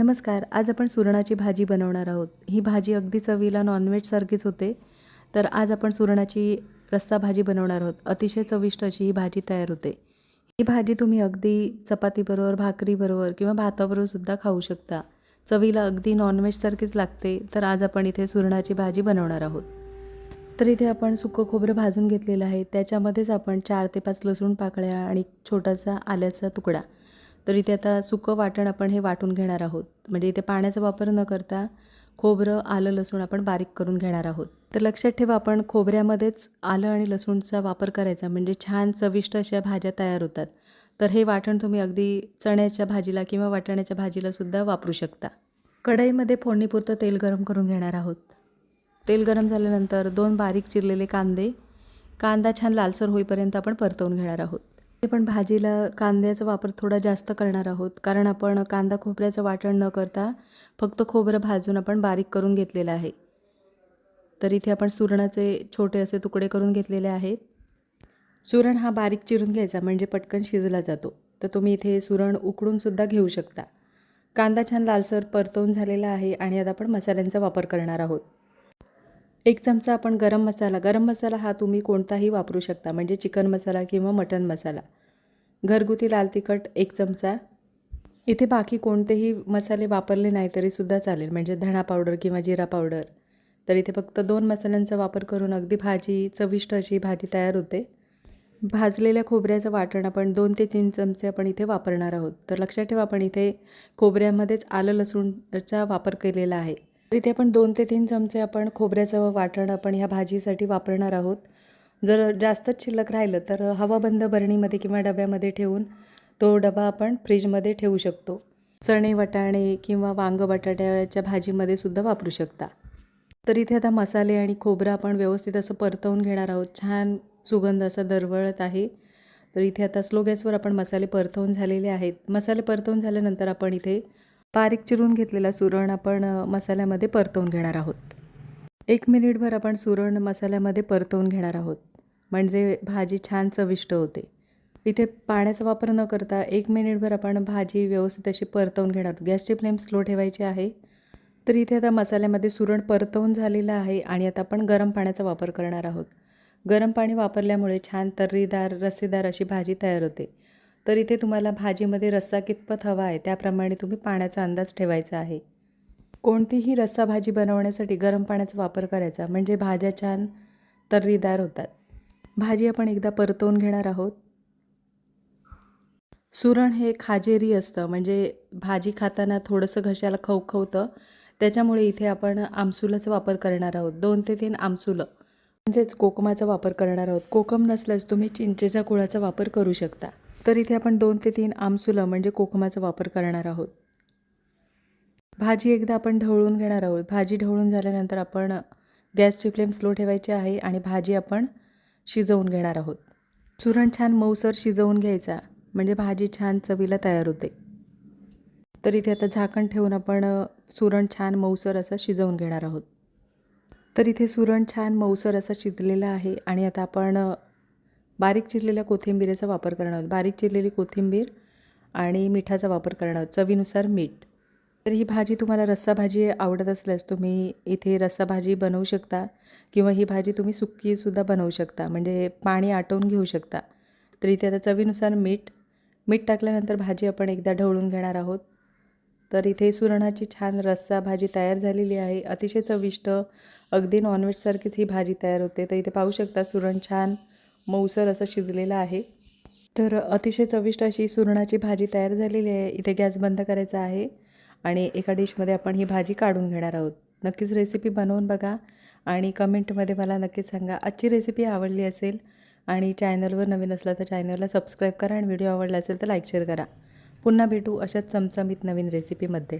नमस्कार आज आपण सुरणाची भाजी बनवणार आहोत. ही भाजी अगदी चवीला नॉनव्हेजसारखीच होते तर आज आपण सुरणाची रस्सा भाजी बनवणार आहोत. अतिशय चविष्ट अशी ही भाजी तयार होते. ही भाजी तुम्ही अगदी चपातीबरोबर भाकरीबरोबर किंवा भाताबरोबर सुद्धा खाऊ शकता. चवीला अगदी नॉनव्हेजसारखीच लागते तर आज आपण इथे सुरणाची भाजी बनवणार आहोत. तर इथे आपण सुकं खोबरं भाजून घेतलेलं आहे. त्याच्यामध्येच आपण चार ते पाच लसूण पाकळ्या आणि छोटासा आल्याचा तुकडा तर इथे आता सुकं वाटण आपण हे वाटून घेणार आहोत. म्हणजे इथे पाण्याचा वापर न करता खोबरं आलं लसूण आपण बारीक करून घेणार आहोत. तर लक्षात ठेवा आपण खोबऱ्यामध्येच आलं आणि लसूणचा वापर करायचा. म्हणजे छान चविष्ट अशा भाज्या तयार होतात. तर हे वाटण तुम्ही अगदी चण्याच्या भाजीला किंवा वाटण्याच्या भाजीला सुद्धा वापरू शकता. कढईमध्ये फोडणीपुरतं तेल गरम करून घेणार आहोत. तेल गरम झाल्यानंतर दोन बारीक चिरलेले कांदे. कांदा छान लालसर होईपर्यंत आपण परतवून घेणार आहोत. पण भाजीला कांद्याचा वापर थोडा जास्त करणार आहोत. कारण आपण कांदा खोबऱ्याचं वाटण न करता फक्त खोबरं भाजून आपण बारीक करून घेतलेलं आहे. तर इथे आपण सुरणाचे छोटे असे तुकडे करून घेतलेले आहेत. सुरण हा बारीक चिरून घ्यायचा म्हणजे पटकन शिजला जातो. तर तुम्ही इथे सुरण उकडूनसुद्धा घेऊ शकता. कांदा छान लालसर परतवून झालेला आहे आणि आता आपण मसाल्यांचा वापर करणार आहोत. एक चमचा आपण गरम मसाला गरम मसाला हा तुम्ही कोणताही वापरू शकता म्हणजे चिकन मसाला किंवा मटन मसाला. घरगुती लाल तिखट एक चमचा. इथे बाकी कोणतेही मसाले वापरले नाही तरीसुद्धा चालेल म्हणजे धणा पावडर किंवा जिरा पावडर. तर इथे फक्त दोन मसाल्यांचा वापर करून अगदी भाजी चविष्ट अशी भाजी तयार होते. भाजलेल्या खोबऱ्याचं वाटण आपण दोन ते तीन चमचे आपण इथे वापरणार आहोत. तर लक्षात ठेवा आपण इथे खोबऱ्यामध्येच आलं लसूणचा वापर केलेला आहे. इथे आपण दोन ते तीन चमचे आपण खोबऱ्याचं वाटण आपण ह्या भाजीसाठी वापरणार आहोत. जर जास्तच शिल्लक राहिलं तर हवाबंद बरणीमध्ये किंवा डब्यामध्ये ठेवून तो डबा आपण फ्रीजमध्ये ठेवू शकतो. चणे वटाणे किंवा वांग बटाट्याच्या भाजीमध्ये सुद्धा वापरू शकता. तर इथे आता मसाले आणि खोबरं आपण व्यवस्थित असं परतवून घेणार आहोत. छान सुगंध असा दरवळत आहे. तर इथे आता स्लो गॅसवर आपण मसाले परतवून झालेले आहेत. मसाले परतवून झाल्यानंतर आपण इथे बारीक चिरून घेतलेला सुरण आपण मसाल्यामध्ये परतवून घेणार आहोत. एक मिनिटभर आपण सुरण मसाल्यामध्ये परतवून घेणार आहोत. म्हणजे भाजी छान चविष्ट होते. इथे पाण्याचा वापर न करता एक मिनिटभर आपण भाजी व्यवस्थित अशी परतवून घेणार आहोत. गॅसची फ्लेम स्लो ठेवायची आहे. तर इथे आता मसाल्यामध्ये सुरण परतवून झालेलं आहे आणि आता आपण गरम पाण्याचा वापर करणार आहोत. गरम पाणी वापरल्यामुळे छान तर्रीदार रस्सेदार अशी भाजी तयार होते. तर इथे तुम्हाला भाजीमध्ये रस्सा कितपत हवा आहे त्याप्रमाणे तुम्ही पाण्याचा अंदाज ठेवायचा आहे. कोणतीही रस्सा भाजी बनवण्यासाठी गरम पाण्याचा वापर करायचा म्हणजे भाज्या छान तर्रीदार होतात. भाजी आपण एकदा परतवून घेणार आहोत. सुरण हे खाजेरी असतं म्हणजे भाजी खाताना थोडंसं घशाला खवखवतं. त्याच्यामुळे इथे आपण आमसुलाचा वापर करणार आहोत दोन ते तीन आमसुलं. म्हणजेच कोकमाचा वापर करणार आहोत. कोकम नसल्यास तुम्ही चिंचेच्या कुळाचा वापर करू शकता. तर इथे आपण दोन ते तीन आमसुलं म्हणजे कोकमाचा वापर करणार आहोत. भाजी एकदा आपण ढवळून घेणार आहोत. भाजी ढवळून झाल्यानंतर आपण गॅसची फ्लेम स्लो ठेवायची आहे आणि भाजी आपण शिजवून घेणार आहोत. सुरण छान मऊसर शिजवून घ्यायचा म्हणजे भाजी छान चवीला तयार होते. तर इथे आता झाकण ठेवून आपण सुरण छान मऊसर असं शिजवून घेणार आहोत. तर इथे सुरण छान मऊसर असं शिजलेलं आहे आणि आता आपण बारीक चिरलेल्या कोथिंबीरेचा वापर करणार आहोत. बारीक चिरलेली कोथिंबीर आणि मिठाचा वापर करणार आहोत. चवीनुसार मीठ. तर ही भाजी तुम्हाला रस्सा भाजी आवडत असल्यास तुम्ही इथे रस्सा भाजी बनवू शकता किंवा ही भाजी तुम्ही सुक्कीसुद्धा बनवू शकता. म्हणजे पाणी आटवून घेऊ शकता. तर इथे आता चवीनुसार मीठ. मीठ टाकल्यानंतर भाजी आपण एकदा ढवळून घेणार आहोत. तर इथे सुरणाची छान रस्सा भाजी तयार झालेली आहे. अतिशय चविष्ट अगदी नॉनव्हेजसारखीच ही भाजी तयार होते. तर इथे पाहू शकता सुरण छान मऊसर असं शिजलेलं आहे. तर अतिशय चविष्ट अशी सुरणाची भाजी तयार झालेली आहे. इथे गॅस बंद करायचा आहे आणि एका डिशमध्ये आपण ही भाजी काढून घेणार आहोत. नक्कीच रेसिपी बनवून बघा आणि कमेंटमध्ये मला नक्कीच सांगा आजची रेसिपी आवडली असेल? आणि चॅनलवर नवीन असला तर चॅनलला सबस्क्राईब करा आणि व्हिडिओ आवडला असेल तर लाईक शेअर करा. पुन्हा भेटू अशाच चमचमीत नवीन रेसिपीमध्ये